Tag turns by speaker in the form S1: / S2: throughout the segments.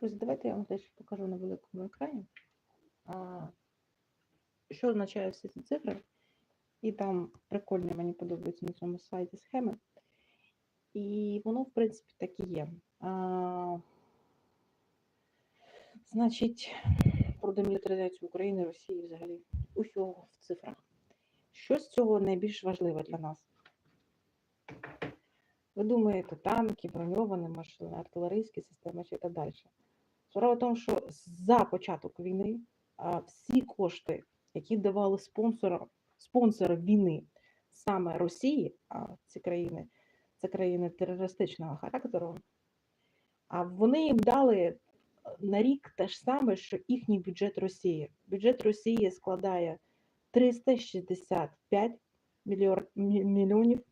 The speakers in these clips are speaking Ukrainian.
S1: Друзі, давайте я вам теж покажу на великому екрані, що означає всі ці цифри. І там прикольні мені подобаються на цьому сайті схеми. І воно, в принципі, так і є. А, значить, про демілітаризацію України, Росії взагалі усього в цифрах. Що з цього найбільш важливе для нас? Ви думаєте, танки, броньовані машини, артилерійські системи чи так далі. Справа в тому, що за початок війни всі кошти, які давали спонсори війни саме Росії, а ці країни це країни терористичного характеру, а вони їм дали на рік те ж саме, що їхній бюджет Росії. Бюджет Росії складає 365 мільйонів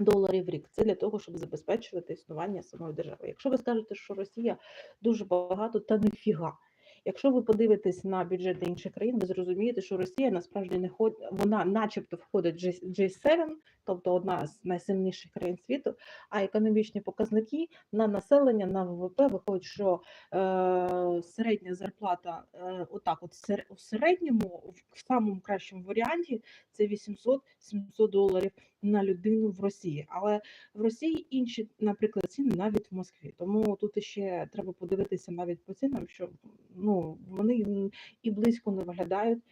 S1: доларів в рік. Це для того, щоб забезпечувати існування самої держави. Якщо ви скажете, що Росія дуже багато, та ніфіга. Якщо ви подивитесь на бюджети інших країн, ви зрозумієте, що Росія насправді не ход... вона начебто входить в G- G7, тобто одна з найсильніших країн світу, а економічні показники на населення, на ВВП виходить, що е, середня зарплата е, отак, от у середньому, в самому кращому варіанті, це 800-700 доларів на людину в Росії. Але в Росії інші, наприклад, ціни навіть в Москві. Тому тут ще треба подивитися навіть по цінам, що ну вони і близько не виглядають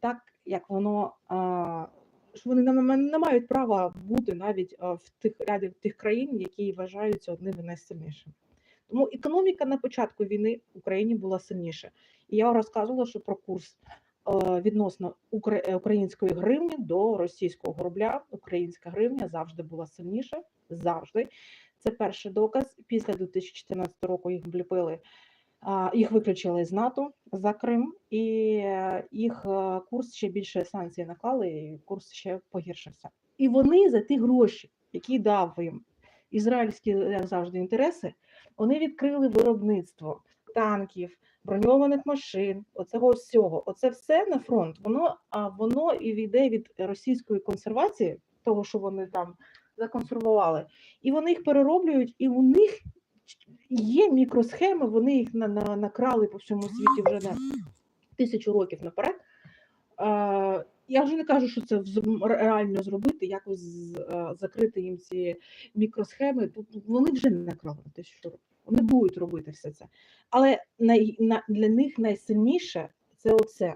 S1: так, як воно. А, що вони не, ма- не мають права бути навіть в тих ряді тих країн, які вважаються одними найсильнішими. Тому економіка на початку війни в Україні була сильніша. І я розказувала, що про курс відносно е, української гривні до російського рубля. Українська гривня завжди була сильніша. Завжди. Це перший доказ. Після 2014 року їх вліпили, їх виключили з НАТО за Крим, і е, їх е, курс ще більше санкцій наклали, і курс ще погіршився. І вони за ті гроші, які дав їм ізраїльські, як завжди, інтереси, вони відкрили виробництво танків, броньованих машин, оцього всього. Оце все на фронт. Воно а воно і йде від російської консервації, того, що вони там законсервували, і вони їх перероблюють, і у них є мікросхеми, вони їх на, на, накрали по всьому світі вже на тисячу років наперед. Е, я вже не кажу, що це реально зробити, якось закрити їм ці мікросхеми. Вони вже не накрали на тисячу років. Вони будуть робити все це. Але най, на, для них найсильніше це оце.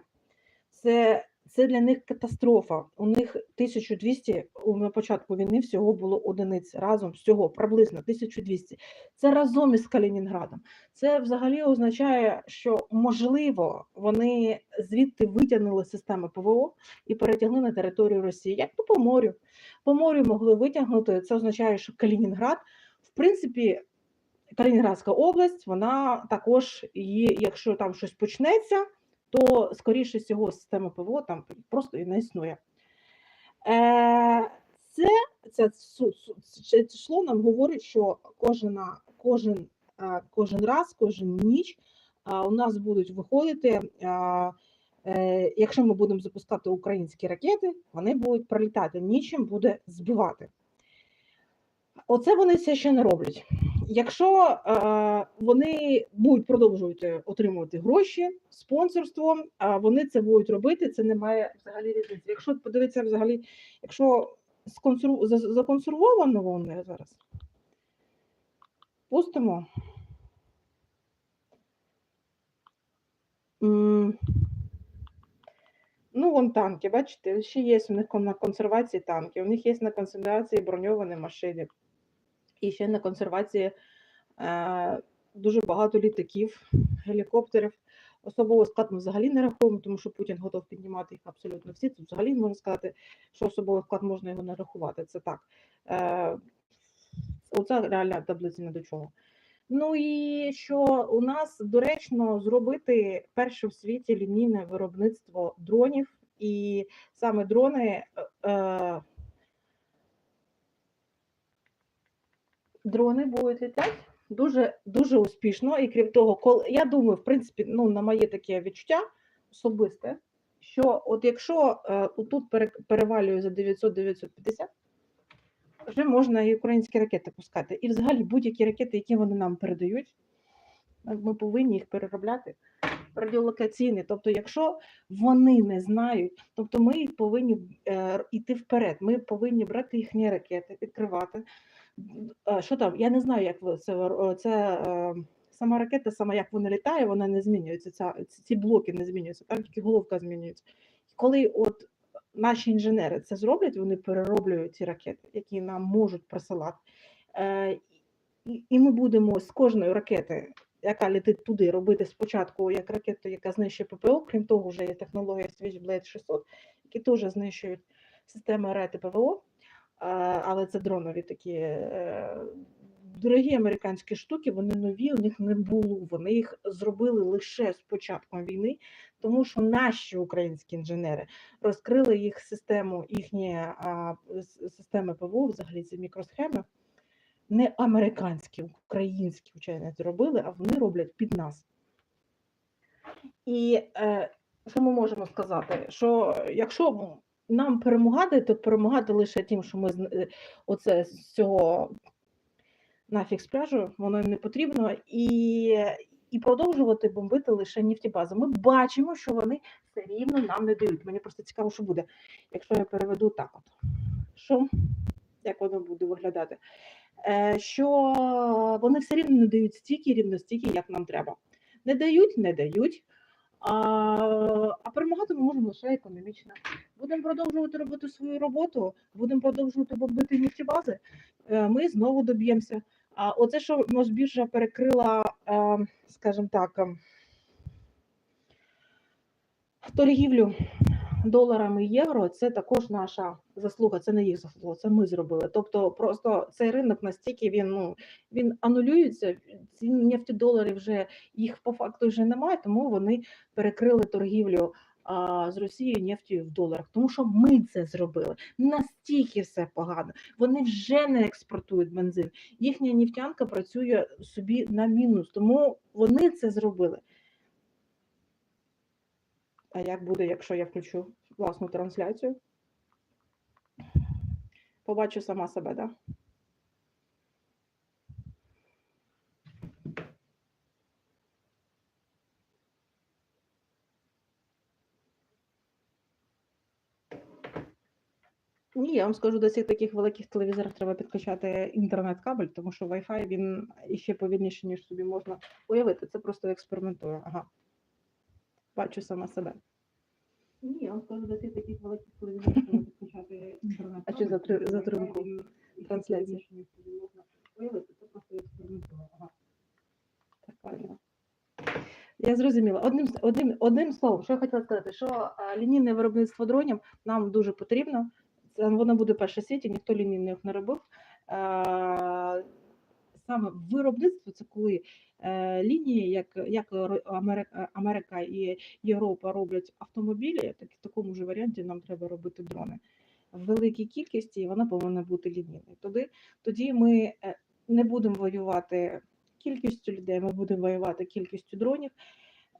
S1: Це, це для них катастрофа. У них 1200 у- на початку війни всього було одиниць разом всього приблизно 1200. Це разом із Калінінградом. Це взагалі означає, що можливо вони звідти витягнули системи ПВО і перетягли на територію Росії. Як то по морю. По морю могли витягнути. Це означає, що Калінінград, в принципі, Калінінградська область, вона також є, якщо там щось почнеться, то скоріше всього система ПВО там просто і не існує. Е, це, це, це число нам говорить, що кожна, кожен, е, кожен раз, кожен ніч е, у нас будуть виходити. Якщо ми будемо запускати українські ракети, вони будуть прилітати, нічим буде збивати. Оце вони все ще не роблять. Якщо е, вони будуть продовжувати отримувати гроші, спонсорство, а вони це будуть робити, це не має взагалі різниці. Якщо подивитися взагалі, якщо законсервовано вони зараз, пустимо. Ну, вон танки, бачите, ще є у них на консервації танки, у них є на консервації броньовані машини, і ще на консервації е, дуже багато літаків, гелікоптерів. Особовий склад ми взагалі не рахуємо, тому що Путін готов піднімати їх абсолютно всі. Тут взагалі можна сказати, що особовий склад можна його не рахувати. Це так. Е, оце реальна таблиця не до чого. Ну і що у нас доречно зробити перше в світі лінійне виробництво дронів, і саме дрони. е, е, дрони будуть літати дуже дуже успішно. І крім того, коли я думаю, в принципі, ну на моє таке відчуття особисте, що от якщо е, тут перевалює за 900-950, вже можна і українські ракети пускати. І взагалі будь-які ракети, які вони нам передають, Ми повинні їх переробляти радіолокаційні. Тобто, якщо вони не знають, тобто ми повинні е, йти вперед. Ми повинні брати їхні ракети, відкривати. Е, Що там? Я не знаю, як це, е, це е, сама ракета, сама як вона літає, вона не змінюється. Ця, ці- блоки не змінюються, там тільки головка змінюється. Коли от наші інженери це зроблять, вони перероблюють ці ракети, які нам можуть присилати. Е, і, ми будемо з кожної ракети, яка летить туди, робити спочатку як ракету, яка знищує ППО. Крім того, вже є технологія Switchblade 600, які теж знищують системи РЕТ і ПВО, але це дронові такі. е, Дорогі американські штуки, вони нові, у них не було. Вони їх зробили лише з початком війни, тому що наші українські інженери розкрили їх систему, їхні системи ПВО, взагалі ці мікросхеми, не американські, українські вчені зробили, а вони роблять під нас. І е, що ми можемо сказати? Що якщо нам перемагати, то перемагати лише тим, що ми е, оце з цього нафіг з пляжу, воно не потрібно, і, і продовжувати бомбити лише нефтебази. Ми бачимо, що вони все рівно нам не дають. Мені просто цікаво, що буде, якщо я переведу так от. Що, як воно буде виглядати? Е, що вони все рівно не дають стільки, рівно стільки, як нам треба. Не дають, не дають. А, а перемагати ми можемо лише економічно. Будемо продовжувати робити свою роботу, будемо продовжувати бомбити бази, ми знову доб'ємося. А оце, що Мосбіржа перекрила, е, скажімо так, ем, торгівлю доларами і євро, це також наша заслуга, це не їх заслуга, це ми зробили. Тобто, просто цей ринок настільки він ну він анулюється. Ці нефтедолари вже їх по факту вже немає, тому вони перекрили торгівлю а, з Росією нефтю в доларах, тому що ми це зробили. Настільки все погано. Вони вже не експортують бензин. Їхня нефтянка працює собі на мінус, тому вони це зробили. А як буде, якщо я включу власну трансляцію? Побачу сама себе, так? Да? Ні, я вам скажу, до цих таких великих телевізорів треба підключати інтернет-кабель, тому що Wi-Fi він іще повільніше, ніж собі можна уявити. Це просто експериментую. Ага. Бачу сама себе. Ні, я вам скажу, до цих таких великих телевізорів інтернет. А чи затри- затримку трансляції? можна уявити. Це просто експериментую. Ага. Так, правильно. Я зрозуміла. Одним, с- одним, одним словом, що я хотіла сказати, що а, лінійне виробництво дронів нам дуже потрібно. Це воно буде перше в світі, ніхто лінійних не робив. Е, Саме виробництво це коли е, лінії, як, як Америка, Америка і Європа роблять автомобілі, так в такому ж варіанті нам треба робити дрони в великій кількості, вона повинна бути лінійною. Тоді, тоді ми е, не будемо воювати кількістю людей, ми будемо воювати кількістю дронів,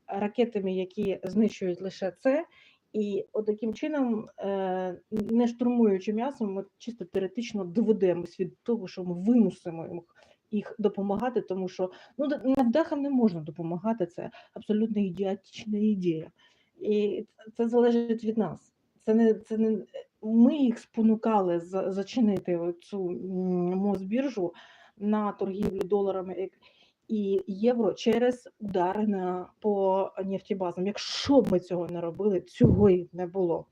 S1: ракетами, які знищують лише це. І таким чином, е, не штурмуючи м'ясом, ми чисто теоретично доведемо від того, що ми вимусимо їм- їх допомагати, тому що ну д- не можна допомагати. Це абсолютно ідіотична ідея. І це залежить від нас. Це не це не ми їх спонукали за- зачинити цю Мосбіржу на торгівлю доларами і- євро через удари на по нефтебазам. Якщо б ми цього не робили, цього й не було.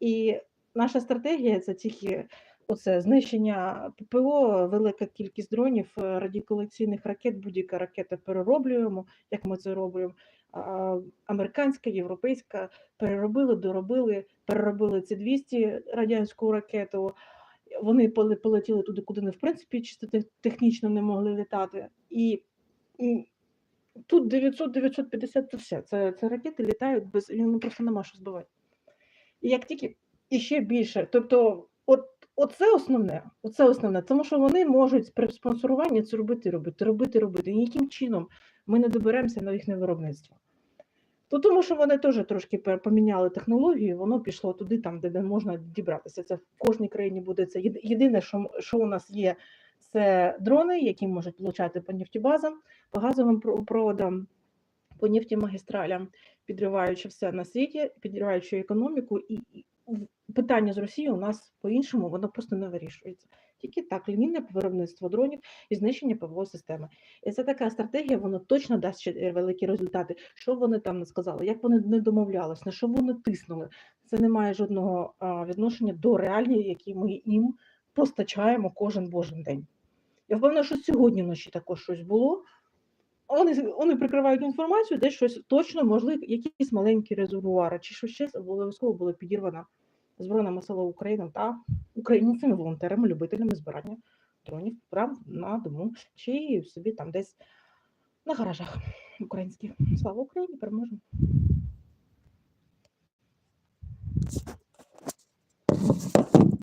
S1: І наша стратегія це тільки оце знищення ППО, велика кількість дронів, е, радіоколекційних ракет, будь-яка ракета перероблюємо, як ми це робимо. Американська, європейська переробили, доробили, переробили ці 200 радянську ракету. Вони полетіли туди, куди вони в принципі чисто технічно не могли літати. І тут 900-950 це все. Це, це ракети літають без ну, просто нема що збивати. І як тільки і ще більше, тобто, оце основне, оце основне, тому що вони можуть при спонсоруванні це робити, робити, робити, робити. І ніяким чином ми не доберемося на їхнє виробництво. То тому що вони теж трошки поміняли технологію, воно пішло туди, там, де не можна дібратися. Це в кожній країні буде це. Єдине, що, що у нас є Це дрони, які можуть влучати по нефтебазам, по газовим проводам, по нефтімагістралям, підриваючи все на світі, підриваючи економіку. І питання з Росією у нас по-іншому воно просто не вирішується. Тільки так, лінійне виробництво дронів і знищення ПВО системи. І це така стратегія, воно точно дасть великі результати. Що вони там не сказали, як вони не домовлялись, на що вони тиснули. Це не має жодного відношення до реалії, які ми їм постачаємо кожен божий день. Я впевнена, що сьогодні вночі також щось було. Вони, вони прикривають інформацію, де щось точно, можливо, якісь маленькі резервуари, чи що ще обов'язково було підірвано Збройними силами України та українцями, волонтерами, любителями збирання дронів прямо на дому, чи собі там десь на гаражах українських. Слава Україні! Переможемо!